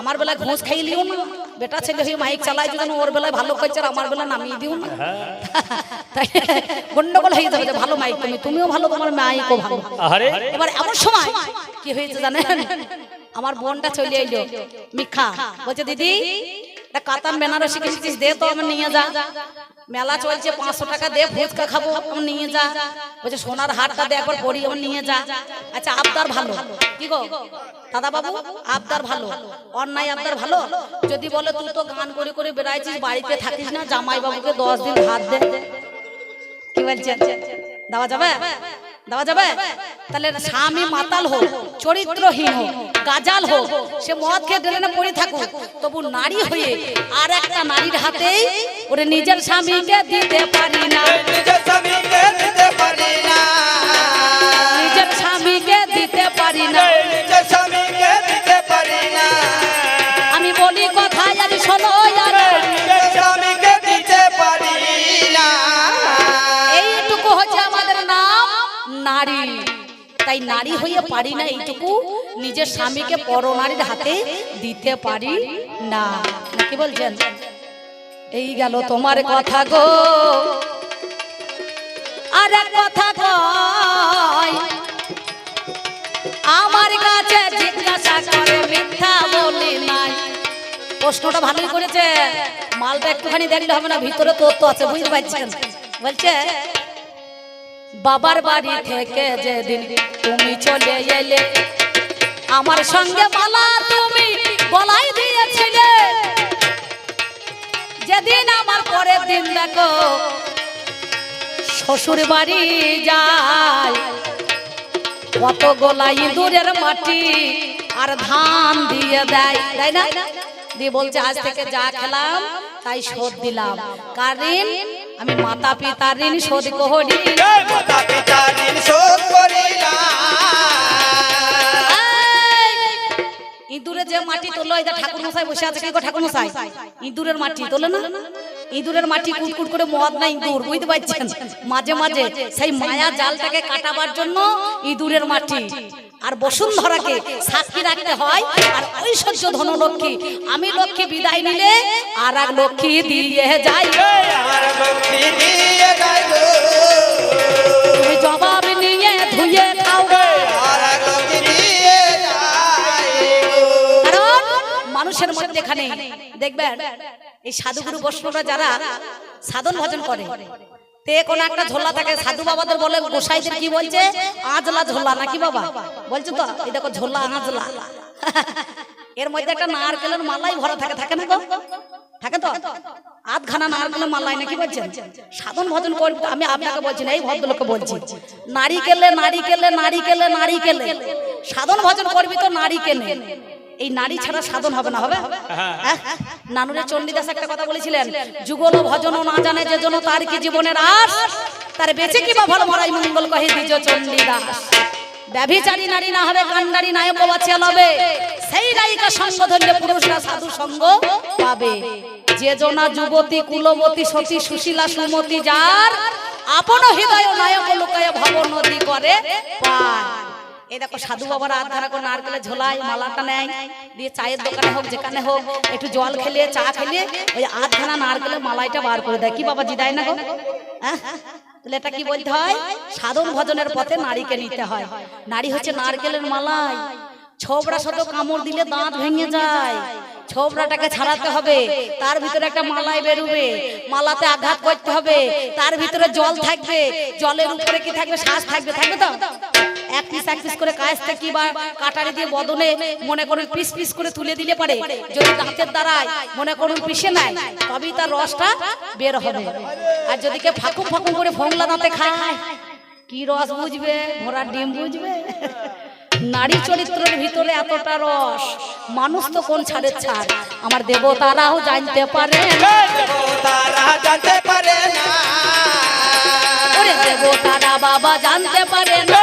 আমার বেলায় ঘুষ খাইলিও না। বেটা ছেলে হয়ে মাইক চালাই যদি ওর বেলায় ভালো খাইছে আর আমার বেলায় নামিয়ে দিও না। তাই গন্ডগোল হয়ে যাবে ভালো মাইক তুমি তুমিও ভালো তোমার মাইকও ভালো। এবার এমন সময় কি হয়েছে জানেন? আমার বোনটা চলে এলো মিখা। বলছে দিদি কাতান বেনারসি কিনছিস দে তো আমার নিয়ে যা। মেলা চলছে, পাঁচশো টাকা দে ফুচকা খাব আমার নিয়ে যা। বলছে, সোনার হারটা দে, একবার পরি আমার নিয়ে যা। আচ্ছা আবদার ভালো। কি গো? দাদা বাবু আবদার ভালো। অন্যায় আবদার ভালো? যদি বলে তুই তো গান করে করে বেড়াইছিস, বাড়িতে থাকিস না জামাই বাবুকে দশ দিন ভাত দে। কি বলছেন? দেওয়া যাবে? দেওয়া যাবে? তাহলে স্বামী মাতাল হোক চরিত্রহীন হোক গাজাল হোক সে মদ খেয়ে ডেলেনে পড়ে থাকুক তবু নারী হয়ে আর একটা নারীর হাতেই ওরে নিজের স্বামীকে দিতে পারি না। নিজের স্বামীকে দিতে পারি না। নিজের স্বামীকে দিতে পারি না। নিজের স্বামীকে দিতে পারি না। আমি বলি কথা আজ শোনো। তাই নারী হয়ে পারি না এইটুকু, নিজের স্বামীকে পরনারীর হাতে দিতে পারি না। কি বলছেন? এই গেল তোমার কথা গো। আর এক কথা কয়, আমার কাছে জিজ্ঞাসা করে মিথ্যা বলি নাই। প্রশ্নটা ভালোই করেছে। মালটা একটুখানি দেখলে হবে না, ভিতরে তথ্য আছে, বুঝতে পারছেন বলছে বাবার বাড়ি থেকে যেদিন তুমি চলে এলে, আমার সঙ্গে মালা তুমি বলাই দিয়েছিলে। যেদিন আমার পরের দিন দেখো, শ্বশুর বাড়ি যায়। কত গোলা ইঁদুরের মাটি আর ধান দিয়ে দেয়, তাই না? দিয়ে বলছে, আজ থেকে যা খেলাম, তাই শোধ দিলাম। কারণ আমি মাতা পিতার ঋণ শোধ করি মাতা পিতা ঋণ শোধ করিলাম ইঁদুরে যে মাটি তোলো এটা ঠাকুর মশাই বসে আছে কি গো ঠাকুর মশাই ইঁদুরের মাটি তোলে না? ইঁদুরের মাটি কুটকুট করে মদ না ইঁদুর বুঝতে পারছেন? মাঝে মাঝে সেই মায়া জালটাকে কাটাবার জন্য ইঁদুরের মাটি। আর বসুন্ধরাকে সাক্ষী রাখতে হয় আর ঐশ্বর্য ধন লক্ষ্মী। আমি লক্ষ্মী বিদায় নিলে আর এক লক্ষ্মী দিয়ে যাই। তুমি জবাব নিয়ে ধুয়ে খাও। আর কারণ মানুষের মধ্যে এখানে দেখবেন এই সাধুগুরু বৈষ্ণবরা যারা সাধন ভজন করে তে কোন একটা ঝোলা থাকে সাধু বাবাদের বলে গোসাইদের কি বলছে? আজলা ঝোলা নাকি বাবা? বলছে তো এই দেখো ঝোলা আজলা। এর মধ্যে একটা নারকেলের মালাই ভরা থাকে থাকে না গো? থাকে তো? আধখানা নারকেলের মালাই নাকি বলছেন? সাধন ভজন করি আমি আপনাকে বলছি না এই ভদ্রলোককে বলছি নারিকেলে নারিকেলে নারিকেলে। নারিকেলে। সাধন ভজন করবি তো নারিকেলে। এই নারী ছাড়া সাধন হবে না হবে? হ্যাঁ? নানুরে চণ্ডীদাস একটা কথা বলেছিলেন যুগল ভজন না জানে যে জন তার কি জীবনের আস তার বেঁচে কি বা ভালো মরাই মঙ্গল কহে দ্বিজ চণ্ডীদাস। ব্যভিচারী নারী না হবে কান্ডারি নায়ক বাচ্চা লবে। সেই নায়িকা সঙ্গ ধরলে পুরুষরা সাধু সঙ্গ পাবে। যে জনা যুবতী কুলবতী সতী সুশীলা সুমতি যার আপন হৃদয় নায়ক লোকায় ভব নদী করে পার। এই দেখো সাধু বাবার হাত ধরা করে নারকেলের ঝোলায় মালাটা নেয় দিয়ে চায়ের দোকানে হোক যেখানে হোক একটু জল খেলিয়ে চা খেলিয়ে ওই আধখানা নারকেলের মালাইটা বার করে দেয়। কি বাবা জি না গো? তাহলে এটা কি বলতে হয়? সাধন ভজনের পথে নারীকে নিতে হয়। নারী হচ্ছে নারকেলের মালাই। ছোবড়া শত কামড় দিলে দাঁত ভেঙে যায়। ছোবড়াটাকে ছাড়াতে হবে। তার ভিতরে একটা মালাই বেরোবে। মালাতে আঘাত করতে হবে। তার ভিতরে জল থাকবে। জলের উপরে কি থাকবে? শ্বাস থাকবে? থাকবে তো? এক পিস এক পিস করে কাজতে কি বা কাটারি দিয়ে বদনে মনে করুন পিস পিস করে তুলে দিলে পারে। যদি দাঁতের দ্বারায় মনে করুন পিষে নেয় তবেই তার রসটা বের হবে। আর যদি কে ফাঁকুম ফাঁকুম করে ফোংলা দাঁতে খায় কি রস বুঝবে? ঘোড়ার ডিম বুঝবে? নারী চরিত্রের ভিতরে এতটা রস মানুষ তো কোন ছাড়ের ছাড়? আমার দেবতারাও জানতে পারে না। জানতে পারে দেবতারা বাবা জানতে পারে না।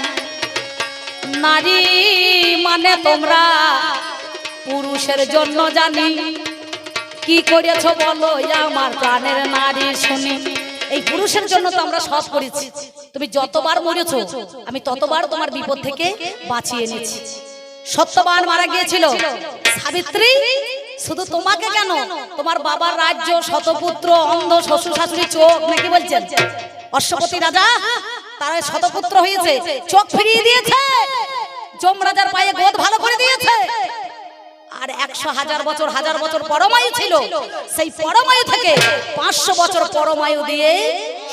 নারী মানে তোমরা? পুরুষের জন্য জানি। কি করেছ বলো? আমার প্রাণের নারী শুনি। এই পুরুষের জন্য তো আমরা সব করেছি। তুমি যতবার মরেছ, আমি ততবার তোমার বিপদ থেকে বাঁচিয়ে এনেছি। সত্যবান মারা গিয়েছিল। সাবিত্রী, শুধু তোমাকে কেন? তোমার বাবার রাজ্য, শতপুত্র, অন্ধ শ্বশুর শাশুড়ি চোখ নাকি বলছেন? অশ্বপতি রাজা, তারা শতপুত্র হয়েছে। চোখ ফিরিয়ে দিয়েছে। যমরাজার পায়ে গোদ ভালো করে দিয়েছে। আর একশো হাজার বছর হাজার বছর পরমায়ু ছিল। সেই পরমায়ু থেকে পাঁচশো বছর পরমায়ু দিয়ে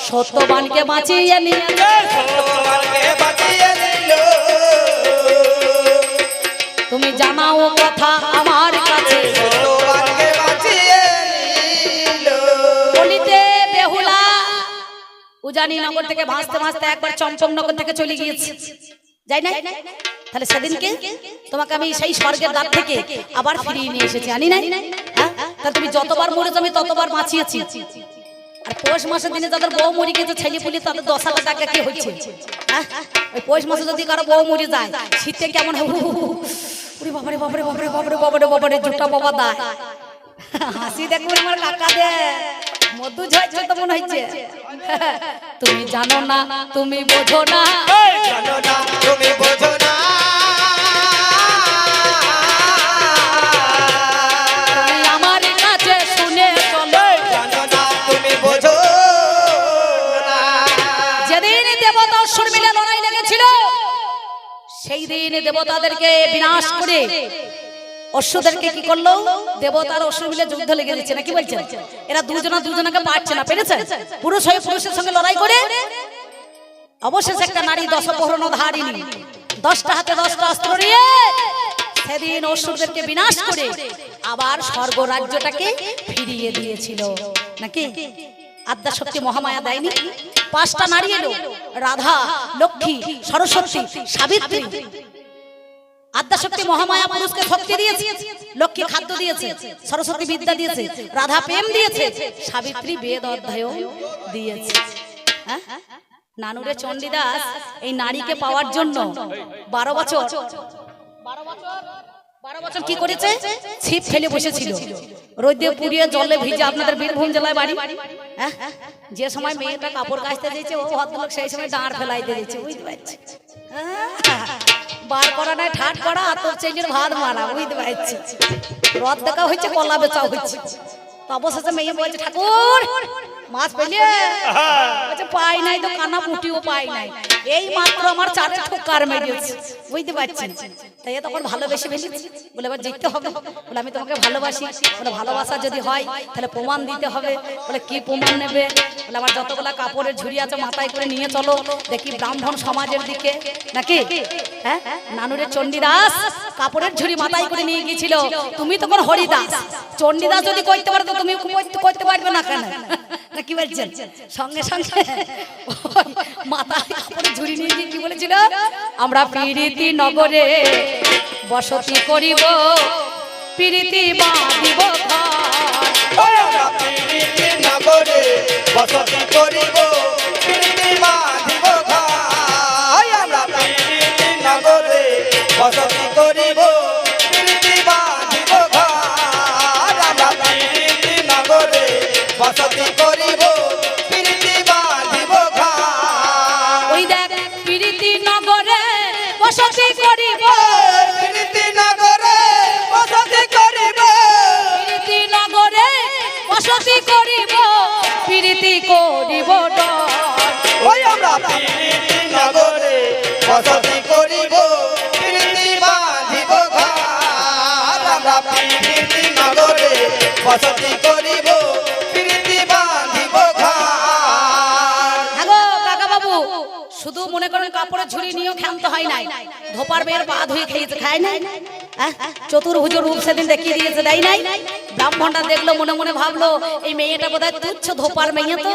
সত্যবানকে বাঁচিয়ে নিল। তুমি জানাও কথা আমার কাছে। উজানি নগর থেকে ভাসতে ভাসতে একবার চমচম নগর থেকে চলে গিয়েছে। যাই না তাহলে সেদিনকে তোমাকে আমি সেই স্বর্গের দ্বার থেকে আবার ফিরিয়ে নিয়ে এসেছি, আনি নাই হ্যাঁ? তাহলে তুমি যতবার মরেছো আমি ততবার বাঁচিয়েছি আর পৌষ মাসের দিনে যাদের বউ মরি গেছে ছেলে পুলি, তাদের দশ হাজার টাকা কি হচ্ছে হ্যাঁ? ওই পৌষ মাসে যদি কারও বউ মরে যায়, শীতে কেমন হু। বাবারে বাবারে বাবারে বাবারে বাবারে বাবারে, জুটা বাবা দা হাসি দেখুন আমার কাকা দে মধু ঝরছে তো মনে হচ্ছে। তুমি জানো না তুমি বোঝো না। জানো না তুমি বোঝো না। সেই দিন দেবতাদেরকে বিনাশ করে অশ্বদেরকে কি করল? দেবতার অসুর মিলে যুদ্ধ লেগে দিচ্ছে। নাকি বলছেন? এরা দুজনা দুজনাকে পারছে না, পেরেছে? পুরুষ হয়ে পুরুষের সঙ্গে লড়াই করে অবশেষে একটা নারী দশপহরণ ধারিনী দশটা হাতে দশটা অস্ত্র নিয়ে সেদিন অসুরদেরকে বিনাশ করে আবার স্বর্গ রাজ্যটাকে ফিরিয়ে দিয়েছিল। নাকি? আদ্যা শক্তি মহামায়া দেয়নি? পাঁচটা নারী এলো, রাধা, লক্ষ্মী, সরস্বতী, সাবিত্রী আদ্যা শক্তি মহামায়া পুরুষকে শক্তি দিয়েছে, লক্ষ্মী খাদ্য দিয়েছে, সরস্বতী বিদ্যা দিয়েছে, রাধা প্রেম দিয়েছে, সাবিত্রী বেদ অধ্যায় দিয়েছে হ্যাঁ? নানুরে চণ্ডীদাস এই নারীকে পাওয়ার জন্য বারো বছর বারো বছর বারো বছর কি করেছে ছিপ ফেলে বসেছিল রোদে পুড়িয়ে জলে ভিজে আপনাদের বীরভূম জেলায় বাড়ি হ্যাঁ? যে সময় মেয়েটা কাপড় কাচতে দিয়েছে ও ভদ্রলোক সেই সময় দাঁড় ফেলাইতে দিয়েছে বুঝতে পারছি হ্যাঁ? বার করা নাই, ঠাট করা তোর চেঞ্জের ভাত মারা, বুঝতে পারছি। রথ দেখা হচ্ছে কলা বেচা হচ্ছে তো অবশেষে মেয়ে বলছে, ঠাকুর মাছ পেলে বলছে পাই নাই তো কানা পুটিও পাই নাই। এই মাত্র আমার চারে ঠোকার মেরেছে। বুঝতে পারছেন তাই তখন ভালোবেসে ফেলেছি। বলে এবার জিততে হবে। বলে আমি তোমাকে ভালোবাসি। বলে ভালোবাসা যদি হয় তাহলে প্রমাণ দিতে হবে। বলে কি প্রমাণ নেবে? বলে আমার যতগুলা কাপড়ের ঝুড়ি আছে মাথায় করে নিয়ে চলো। দেখি ব্রাহ্মণ সমাজের দিকে। নাকি? হ্যাঁ? নানুরে চণ্ডীদাস কাপড়ের ঝুড়ি মাথায় করে নিয়ে গিয়েছিল। তুমি তখন হরিদাস। চণ্ডীদাস যদি করতে পারো তো তুমি করতে পারবে না কেন? না কি বলছেন? সঙ্গে সঙ্গে মাথা ঝুড়ি নিয়ে গিয়ে কি বলেছিল? আমরা প্রীতি নগরে বসতি করিব প্রীতি বাঁধিব ঘর। আমরা পীড়িতি নগরে বসতি করিব। ওই দেখ প্রীতি নগরে বসতি করিব। পীড়িতি নগরে বসতি করিব। প্রীতি নগরে বসতি করিব প্রীতি করিব ওই আমরা পীড়িতি নগরে বসতি করিব পীড়িতি বাঁধিব ঘর আমরা পীড়িতি নগরে বসতি করিব। ঝুড়ি ক্ষান্ত হয় নাই। ধোপার মেয়ের পা ধুয়ে খেয়েছে, খায় নাই? হ্যাঁ? চতুর্ভুজ রূপ সেদিন দেখিয়ে দিয়েছে, দেয় নাই? ব্রাহ্মণটা দেখল, মনে মনে ভাবলো, এই মেয়েটা বোধহয় তুচ্ছ ধোপার মেয়ে তো।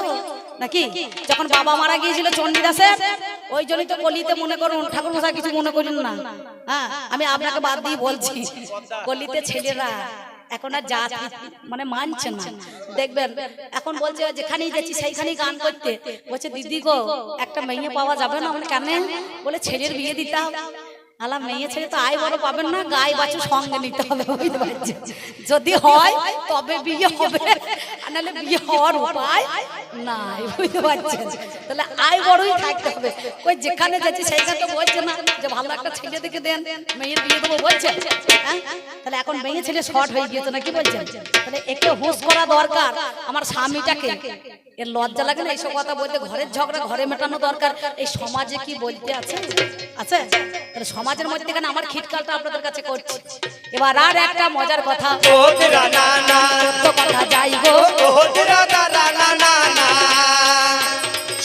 নাকি? যখন বাবা মারা গিয়েছিল চণ্ডীদাসের ওই জন্যই তো গলিতে মনে করুন ঠাকুর মশাই কিছু মনে করুন না। হ্যাঁ আমি আপনাকে বাদ দিয়ে বলছি গলিতে ছেলেরা এখন আর যা মানে মানছে না। দেখবেন এখন বলছে যেখানেই যাচ্ছি সেইখানেই গান করতে। বলছে দিদি গো একটা মেয়ে পাওয়া যাবে না মানে কেন? বলে ছেলের বিয়ে দিতে হবে মেয়ে ছেলে তো আয় বড় পাবেন না গায়ে বাছু সঙ্গে নিতে হবে বুঝতে পারছেন? যদি হয় তবে বিয়ে হবে। নাহলে বিয়ে হওয়ার উপায় নাই বুঝতে পারছেন? তাহলে আয় বড়ই থাকতে হবে। ওই যেখানে যাচ্ছি সেইখানে তো বলছে না যে ভালো একটা ছেলে দেখে দেন মেয়ের বিয়ে দেবো বলছে। হ্যাঁ? তাহলে এখন মেয়ে ছেলে শর্ট হয়ে? গিয়েছে না কি বলছেন তাহলে একে হুঁশ করা দরকার আমার স্বামীটাকে এর লজ্জা লাগে না এইসব কথা বলতে? ঘরের ঝগড়া ঘরে মেটানো দরকার। এই সমাজে কি বলতে আছে? আছে? তাহলে সমাজের মধ্যে কেন আমার খিটকালটা আপনাদের কাছে করছি। এবার আর একটা মজার কথা। যাই গো।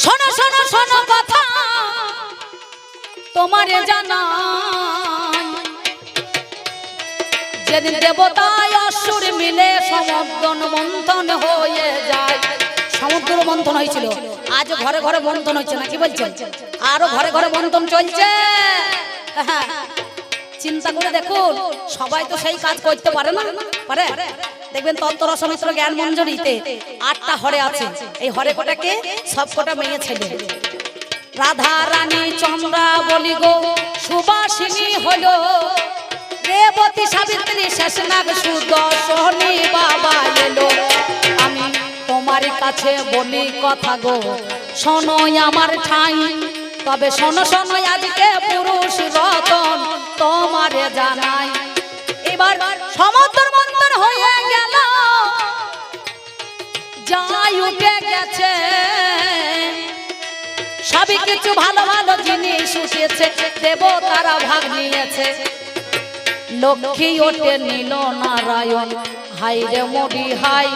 শোনো শোনো শোনো কথা। তোমারে জানা যেদিন দেবতায় অসুর মিলে সমুদ্র মন্থন হয়ে যায় সমুদ্র মন্থন হয়েছিল। আজ ঘরে ঘরে মন্থন হচ্ছে না, কি বলছেন? আরও ঘরে ঘরে মন্থন চলছে। চিন্তা করে দেখুন, সবাই তো সেই কাজ করতে পারে না, পারে? দেখবেন তন্ত্র রসমিত্র জ্ঞান মঞ্জুরিতে আটটা হরে আছে। এই হরে কটাকে? সব কটা মেয়ে ছেলে। রাধা রানী চন্দ্রা বলি গো, সুবাসিনী হলো। রেবতী সাবিত্রী শেষনাগ সুদর্শনী বাবা এলো। আমি তোমার কাছে বলি কথা গো। শোনো আমার ঠাই, তবে শোনো শোনো আজকে পুরুষ রতন তোমারে জানাই। এবার সমুদ্র মন্থন হয়ে গেল, যাই উঠে গেছে। সবই কিছু ভালো ভালো জিনিস উঠেছে দেব তারা ভাগ নিয়েছে। লক্ষ্মী ওঠে নীল নারায়ণ হাই রে মরি হাই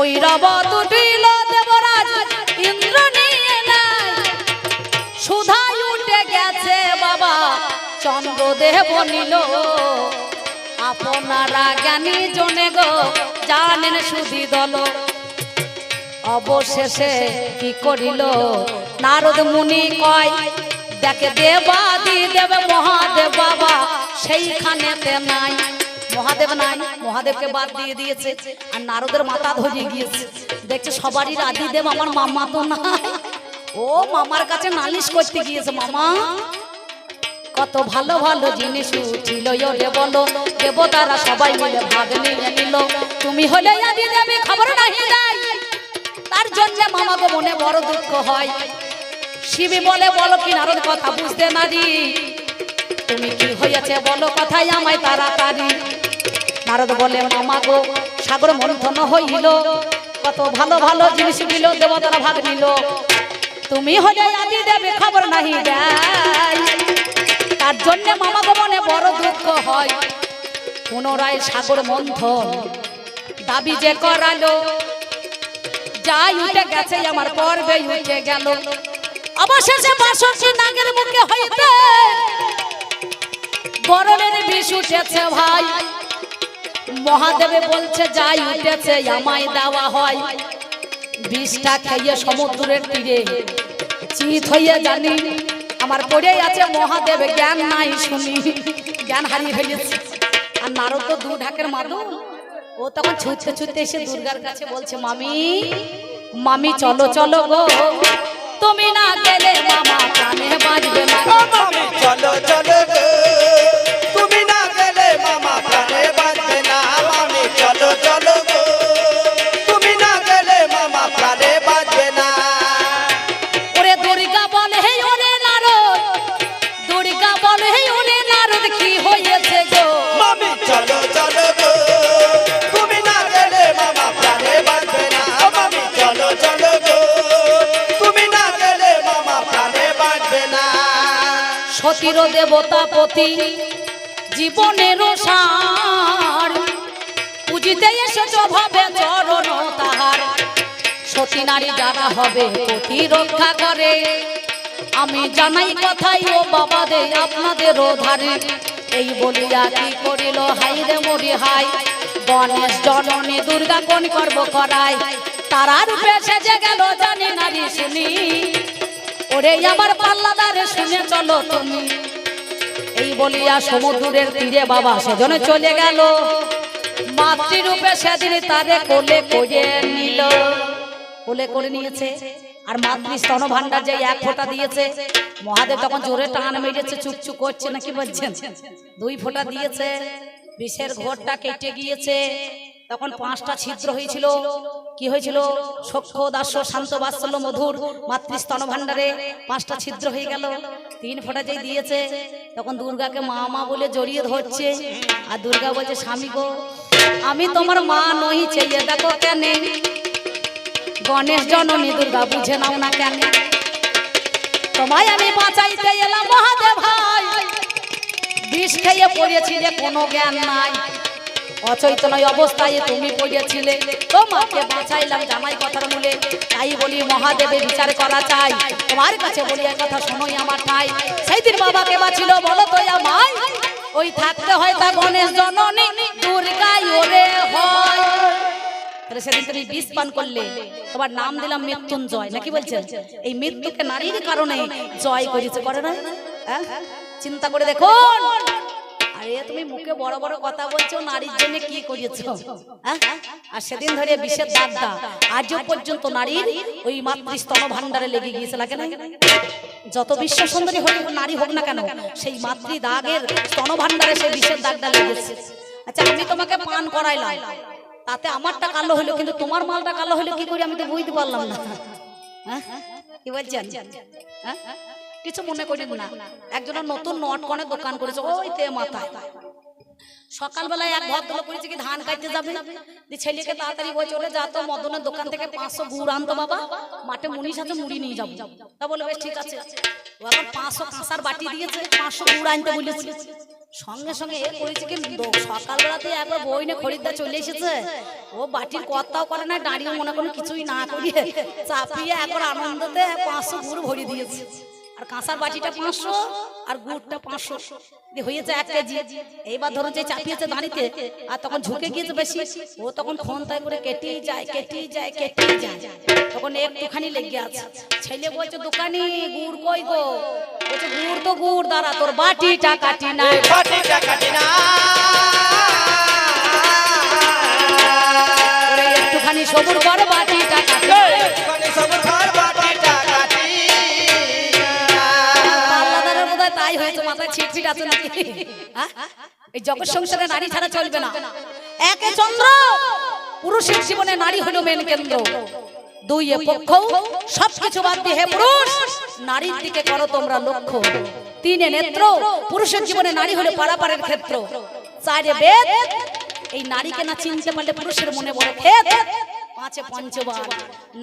ওই রব দুটিল দেবরাজ ইন্দ্র নিয়ে নাই। সুধাই উঠে গেছে বাবা, চন্দ্রদেব নিল। আপনারা জ্ঞানী জনে গো, জানেন সুধি দল। অবশেষে কি করিল? নারদ মুনি কয়, দেখে দেবাদি দেব মহাদেব বাবা, সেইখানেতে নাই। মহাদেব নাই, মহাদেবকে বাদ দিয়ে দিয়েছে আর নারদের মাথা ধরিয়ে গিয়েছে। দেখছে সবারই আদি দেব, আমার মামা তো না ও মামার কাছে নালিশ করতে গিয়েছে, মামা, কত ভালো ভালো জিনিস উঠিল রে বলো। দেবতারা সবাই মিলে ভাগ নিয়ে নিল। তুমি হলে আদি দেবে, খবর তার জন্য মামাকে মনে বড় দুঃখ হয়। শিবি বলে, বলো কি নারদ কথা বুঝতে নারি? তুমি কি হয়েছে বলো, কথাই আমায় তারা তাড়াতাড়ি। নারদ বলে মামা গো সাগর মন্থন হইল। কত ভালো ভালো জিনিস দিল দেবতারা ভাগ নিল। তুমি হলে আদি দেবে খবর নাহি তার জন্য মামা মনে বড় দুঃখ হয়। পুনরায় সাগর মন্থন দাবি যে করালো, যাই উঠে গেছে, আমার পর্বে উঠে গেল। অবশেষে বাসন্তী নাগের মুখে হইতে গরমের বিষ উঠেছে ভাই। মহাদেবে বলছে, যাই উঠেছে, আমায় দেওয়া হয়। বিষটা খাইয়ে সমুদ্রের তীরে চিত হইয়ে জানি, আমার পড়ে আছে মহাদেব, জ্ঞান নাই শুনি, জ্ঞান হারিয়ে ফেলেছে। আর নারদ তো দু ঢাকের মাদু ও তখন ছুটতে ছুটতে এসে দুর্গার কাছে বলছে, মামি মামি, চলো চলো গো। তুমি না গেলে মামা কানে বাজবে না। চলো চলো গো। সতীর দেবতা পতি জীবনের সার। পুজিতে এসেছ ভাবে চরণ তাহার। সতী নারী যারা হবে পতি রক্ষা করে। আমি জানাই কথাই ও বাবা দে আপনাদেরও ধারে। এই বলিয়া কি করিল? হাই রে মরি হাই গণেশ জননী দুর্গা কোন করব করাই তারার রূপে সেজে গেল জানি নারী শুনি। ওরে আমার পাল্লাদারে শুনে চলো তুমি। এই বলিয়া সমুদ্রের তীরে বাবা সেজন্য চলে গেল। মাতৃরূপে সেদিন তারে কোলে করে নিল। কোলে করে নিয়েছে আর মাতৃ স্তন ভান্ডার যে এক ফোঁটা দিয়েছে, মহাদেব তখন জোরে টান মেরেছে চুকচুক করছে নাকি বলছেন? দুই ফোঁটা দিয়েছে, বিষের ঘোরটা কেটে গিয়েছে। তখন পাঁচটা ছিদ্র হয়েছিল কি হয়েছিল? সক্ষ দাস্য শান্ত, বাৎসল্য, মধুর মাতৃস্তন ভান্ডারে পাঁচটা ছিদ্র হয়ে গেল। তিন ফোঁটা যেই দিয়েছে, তখন দুর্গাকে মা মা বলে জড়িয়ে ধরছে। আর দুর্গা বলছে, স্বামী গো, আমি তোমার মা নই, চেয়ে দেখো কেন। গণেশ জননী দুর্গা বুঝে নাও না কেন। তোমায় আমি বাঁচাইতে এলাম মহাদেব ভাই। বিষ খেয়ে পড়েছিলে কোনো জ্ঞান নাই। অচৈতনয় অবস্থায় তুমি পড়েছিলে। তোমাকে বাঁচাইলাম জামাই কথার মূলে। তাই বলি মহাদেবের বিচার করা চাই। তোমার কাছে বলি এক কথা শোনোই আমার ঠাই। সেই দিন বাবাকে বাঁচিল বলো তো আমায় ওই থাকতে হয় তা গণেশ জননী। দুর্গাই ওরে হয়। সেদিন তুমি বিষ পান করলে। তোমার নাম দিলাম মৃত্যুঞ্জয়। নাকি বলছেন? এই মৃত্যুকে নারীর কারণে জয় করেছে, করে না? হ্যাঁ? চিন্তা করে দেখুন। আরে তুমি মুখে বড় বড় কথা বলছো নারীর জন্য কি করেছ? হ্যাঁ? আর সেদিন ধরে বিষের দাগটা। আজও পর্যন্ত নারীর ওই মাতৃস্তন ভান্ডারে লেগে গিয়েছে লাগে না? যত বিশ্ব সুন্দরী হোক নারী হোক না কেন সেই মাতৃ দাগের স্তন ভান্ডারে সেই বিষের দাগটা লেগেছে। আচ্ছা আমি তোমাকে পান করাইলাম। তাতে আমারটা কালো হলো কিন্তু তোমার মালটা কালো হলো কি করে আমি তো বুঝতে পারলাম না। হ্যাঁ? কি বলছেন? হ্যাঁ? কিছু মনে করেন না। একজনের নতুন নট কনে দোকান করেছে ওই তে মাথায়। সকালবেলায় এক ভদ্রলোক করেছে কি ধান কাটতে যাবে? ছেলেকে তাড়াতাড়ি বই চলে যা তো মদনের দোকান থেকে পাঁচশো গুড় আনতো বাবা। মাঠে মুনির সাথে মুড়ি নিয়ে যাব। তা বলে বেশ ঠিক আছে। ও এখন পাঁচশো কাঁসার বাটি দিয়েছে পাঁচশো গুড় আনতে বলেছে। সঙ্গে সঙ্গে এ করেছে কি সকালবেলাতে একবার বই নিয়ে খরিদ্দার চলে এসেছে। ও বাটির কর্তাও করে না দাঁড়িয়ে মনে কোনো কিছুই না করিয়ে চাপিয়ে একবার আনন্দতে পাঁচশো গুড় ভরিয়ে দিয়েছে আর কাঁসার বাটিটা পাঁচশো আর গুড়টা পাঁচশো। হয়েছে এক কেজি। এইবার ধরুন যে চাপিয়েছে দাঁড়িতে আর তখন ঝুঁকে গিয়েছে বেশি। ও তখন ফোন তাই করে কেটেই যায় কেটেই যায় কেটেই যায়। তখন একটুখানি লেগে আছে। ছেলে বলছে দোকানি গুড় কই গো? বলছে গুড় তো গুড় দাঁড়া তোর বাটিটা কাটি না। বাটিটা কাটি না। একটুখানি সবুর কর বাটিটা কাটি। একটুখানি সব ঘর বাটিটা তাই হয়েছে মাথায় ছিটফিট আছে নাকি? এই জগৎ সংসারে নারী ছাড়া চলবে না। একে চন্দ্র, পুরুষের জীবনে নারী হলো মেন কেন্দ্র। দুই এ পক্ষ, সবকিছু বাদ দিয়ে পুরুষ, নারীর দিকে করো তোমরা লক্ষ্য। তিনে নেত্র, পুরুষের জীবনে নারী হলো পারাপারের ক্ষেত্র। চারে বেদ, এই নারীকে না চিনতে পারলে পুরুষের মনে বড় ক্ষেত। পাঁচে পঞ্চবার।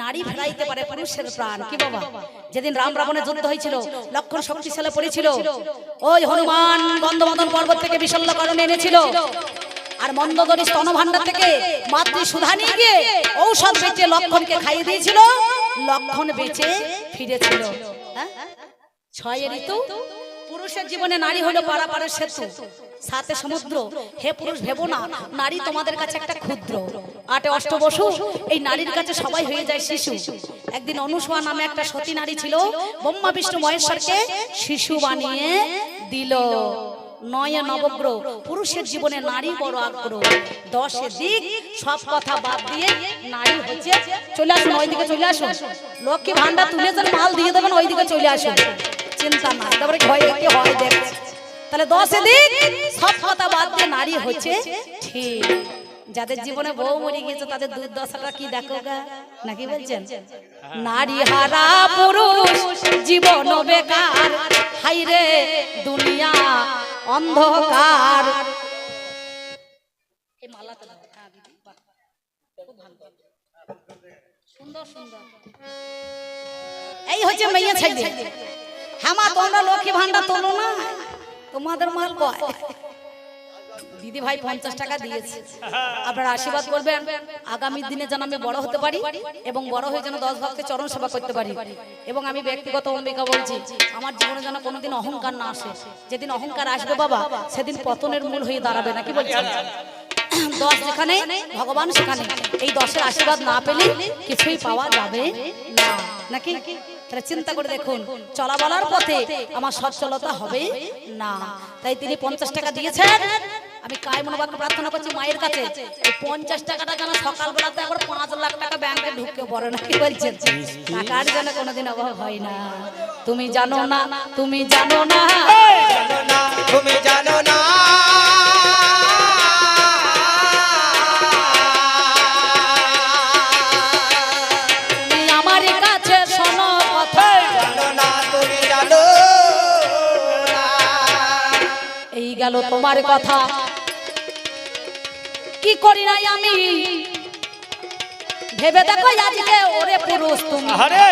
নারী ফেরাইতে পারে পুরুষের প্রাণ। কি বাবা? যেদিন রাম রাবণের যুদ্ধ হয়েছিল লক্ষণ শক্তিশালে পড়েছিল। ওই হনুমান গন্ধমদন পর্বত থেকে বিশল্য কারণে এনেছিল। আর মন্দগরি স্তন ভান্ডার থেকে মাতৃ সুধা নিয়ে গিয়ে ঔষধ বেঁচে লক্ষণকে খাইয়ে দিয়েছিল। লক্ষণ বেঁচে ফিরেছিল। হ্যাঁ? ছয় ঋতু? পুরুষের জীবনে নারী হলো পারাপারের সেতু। সাথে সমুদ্র। হে পুরুষ, ভেবো না, নারী তোমাদের কাছে একটা ক্ষুদ্র। আটে অষ্ট বসু, এই নারীর কাছে সবাই হয়ে যায় শিশু। একদিন অনুসোয়া নামে একটা সতী নারী ছিল, ব্রহ্মা, বিষ্ণু, মহেশ্বরকে শিশু বানিয়ে দিল। নয় নবগ্রহ, পুরুষের জীবনে নারী বড় আগ্রহ। দশে দিক, সব কথা বাদ দিয়ে নারী হচ্ছে, চলে আসুন, ওইদিকে চলে আসুন। লক্ষ্মী ভান্ডার তুলে মাল দিয়ে দেবেন, ওইদিকে চলে আসুন। চিন্তা নাই। তারপরে কি হয় তাহলে দশে সব কথা বাদ দিয়ে নারী হচ্ছে। ঠিক। যাদের জীবনে বউ মরে গিয়েছে তাদের দুর্দশাটা কি দেখো গা? নাকি বলছেন? নারী হারা পুরুষ জীবন বেকার। হাই রে দুনিয়া অন্ধকার। এই। হ্যাঁ, হচ্ছে মেয়ে ছেলে হ্যাঁ মা তোমরা লক্ষ্মী ভান্ডার তোলো না? তোমাদের মাল কয়? দিদি ভাই পঞ্চাশ টাকা দিয়েছে। আপনারা আশীর্বাদ করবেন। আগামী দিনে যেন আমি বড় হতে পারি এবং বড় হয়ে যেন দশ ভক্তের চরণ সেবা করতে পারি। এবং আমি ব্যক্তিগত অম্বিকা বলছি আমার জীবনে যেন কোনোদিন অহংকার না আসে। যেদিন অহংকার আসবে বাবা সেদিন পতনের মূল হয়ে দাঁড়াবে নাকি বলছেন দশ যেখানে ভগবান সেখানে। এই দশের আশীর্বাদ না পেলে কিছুই পাওয়া যাবে না। নাকি? তাহলে চিন্তা করে দেখুন চলা বলার পথে আমার সচ্ছলতা হবে না। তাই তিনি পঞ্চাশ টাকা দিয়েছেন। আমি কায় মনোবাক্য প্রার্থনা করছি মায়ের কাছে। পঞ্চাশ টাকাটা যেন সকালবেলাতে একবার পাঁচ লাখ টাকা ব্যাংকে ঢুকে পড়ে না কি বলছেন। টাকার যেন কোনোদিন অভাব হয় না। তুমি জানো না তুমি জানো না, তুমি জানো না। গেল তোমার কথা। কি করি নাই আমি? ভেবে দেখো আজকে ওরে পুরুষ তুমি। আরে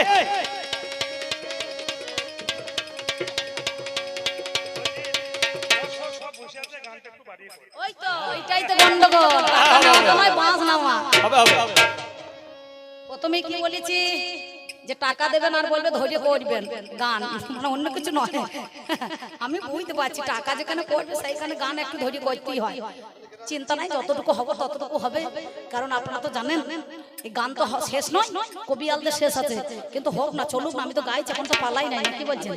ওই তো ওইটাই তো গন্ডগোল। টাকা নেওয়া তো নয়, বাঁশ নেওয়া হবে হবে হবে। প্রথমে কি বলেছি? যে টাকা দেবেন আর বলবে ধৈর্য করবেন গান মানে অন্য কিছু নয়। আমি বুঝতে পারছি, টাকা যেখানে করবে সেইখানে গান একটু ধৈর্য করতেই হয়। চিন্তা নাই, যতটুকু হবে, ততটুকু হবে। কারণ আপনারা তো জানেন, এই গান তো শেষ নয় কবি আলদের শেষ আছে। কিন্তু হোক না চলুক না, আমি তো গাইছি, এখন তো পালাই নাই কি বলছেন?